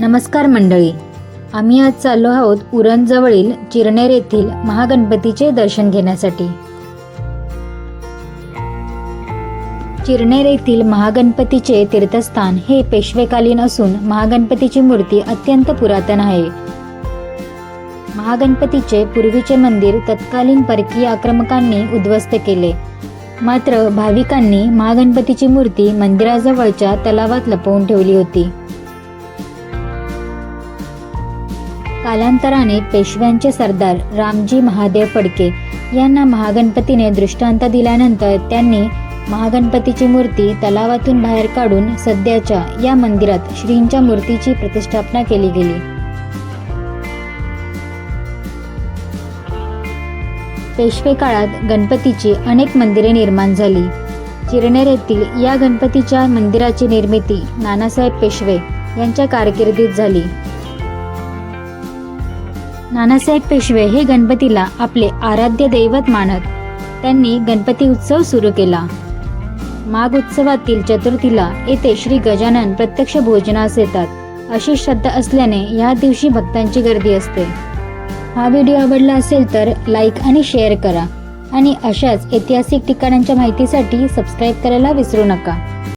नमस्कार मंडळी. आम्ही आज चाललो आहोत उरणजवळील चिरनेर येथील महागणपतीचे दर्शन घेण्यासाठी. चिरनेर येथील महागणपतीचे तीर्थस्थान हे पेशवेकालीन असून महागणपतीची मूर्ती अत्यंत पुरातन आहे. महागणपतीचे पूर्वीचे मंदिर तत्कालीन परकीय आक्रमकांनी उद्ध्वस्त केले. मात्र भाविकांनी महागणपतीची मूर्ती मंदिराजवळच्या तलावात लपवून ठेवली होती. कालांतराने पेशव्यांचे सरदार रामजी महादेव फडके यांना महागणपतीने दृष्टांत दिल्यानंतर त्यांनी महागणपतीची मूर्ती तलावातून बाहेर काढून सध्याच्या या मंदिरात श्रींच्या मूर्तीची प्रतिष्ठापना केली गेली. पेशवे काळात गणपतीची अनेक मंदिरे निर्माण झाली. चिरनेर येथील या गणपतीच्या मंदिराची निर्मिती नानासाहेब पेशवे यांच्या कारकिर्दीत झाली. नानासाहेब पेशवे हे गणपतीला आपले आराध्य दैवत मानत त्यांनी गणपती उत्सव सुरू केला. माघ उत्सवातील चतुर्थीला येथे श्री गजानन प्रत्यक्ष भोजनास येतात अशी श्रद्धा असल्याने या दिवशी भक्तांची गर्दी असते. हा व्हिडिओ आवडला असेल तर लाईक आणि शेअर करा आणि अशाच ऐतिहासिक ठिकाणांच्या माहितीसाठी सबस्क्राईब करायला विसरू नका.